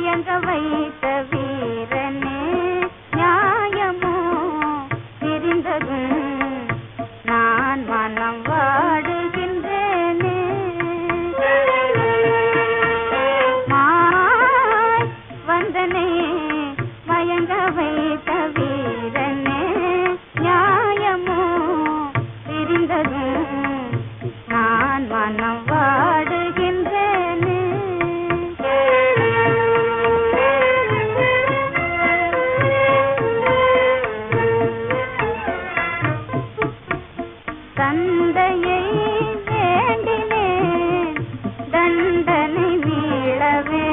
மயங்க வைத்த வீரனே நியாயமோ தெரிந்ததும் நான் மனம் வாடுகின்றேனே. வந்தனே மயங்க வைத்த தந்தையை வேண்டினேன். தண்டனை மீளவே